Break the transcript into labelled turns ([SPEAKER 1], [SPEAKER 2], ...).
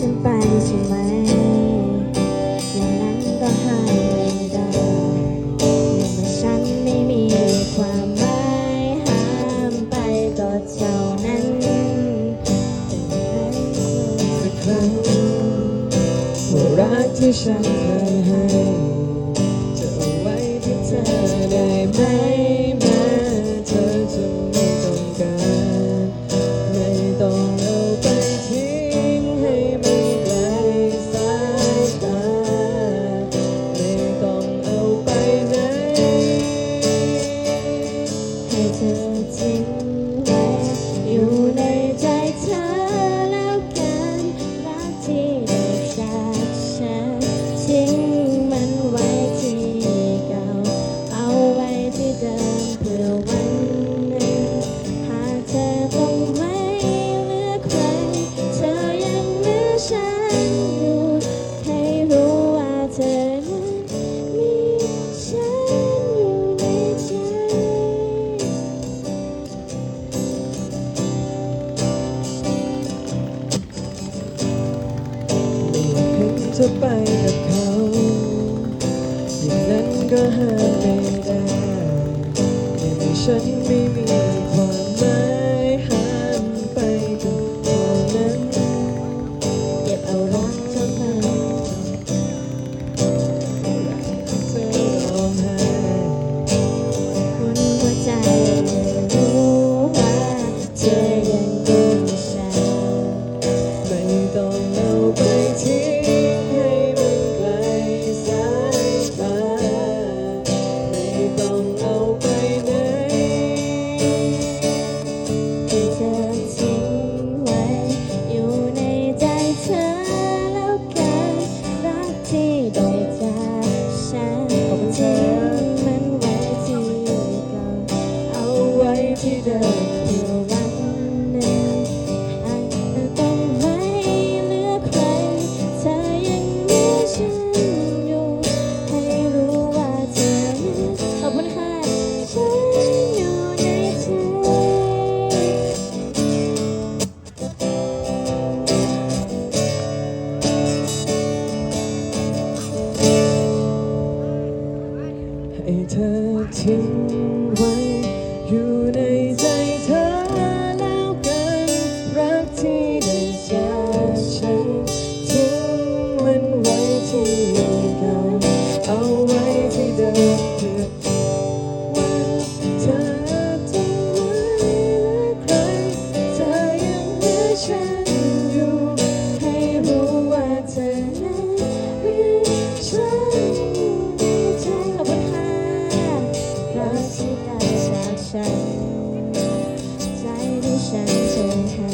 [SPEAKER 1] ฉันไปใช่ไหม อย่างนั้นก็ห้ามไม่ได้เมื่อฉันไม่มีความหมายห้ามไปก็เท่านั้นเป็นให้สัก
[SPEAKER 2] ครั้งว่ารักที่ฉันเคยให้จะเอาไว้ที่เธอได้ไหม อไปกับเขา อย่างนั้นก็หาไม่ได้แต่ฉันไม่มี ที่
[SPEAKER 1] เดินอยู่วัน
[SPEAKER 2] หนึ่งอา
[SPEAKER 1] จจะต้องไม่เลือใครเธอยังมีฉันอยู่ ให้รู้ว่าเธอขอบคุณค่ะฉันอยู่ในใจ
[SPEAKER 2] ให้เธอทิ้งไว้
[SPEAKER 1] Today's 山丘和